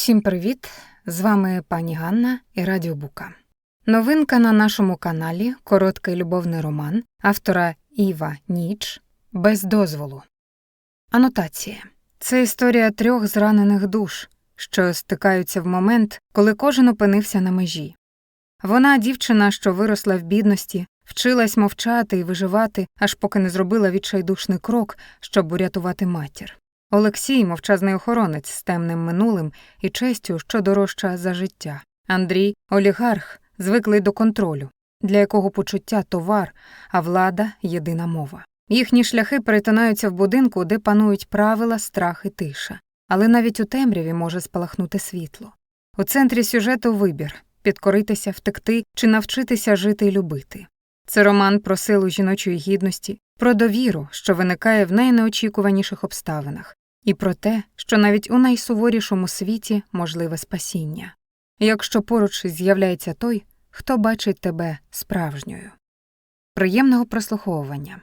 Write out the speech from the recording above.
Всім привіт! З вами пані Ганна і Радіо Бука. Новинка на нашому каналі Короткий любовний роман автора Іва Ніч без дозволу. Анотація. Це історія трьох зранених душ, що стикаються в момент, коли кожен опинився на межі. Вона дівчина, що виросла в бідності, вчилась мовчати і виживати, аж поки не зробила відчайдушний крок, щоб урятувати матір. Олексій мовчазний охоронець з темним минулим і честю, що дорожча за життя. Андрій олігарх, звиклий до контролю, для якого почуття товар, а влада єдина мова. Їхні шляхи перетинаються в будинку, де панують правила, страх і тиша. Але навіть у темряві може спалахнути світло. У центрі сюжету вибір підкоритися, втекти чи навчитися жити і любити. Це роман про силу жіночої гідності, про довіру, що виникає в найнеочікуваніших обставинах, і про те, що навіть у найсуворішому світі можливе спасіння, якщо поруч з'являється той, хто бачить тебе справжньою. Приємного прослуховування.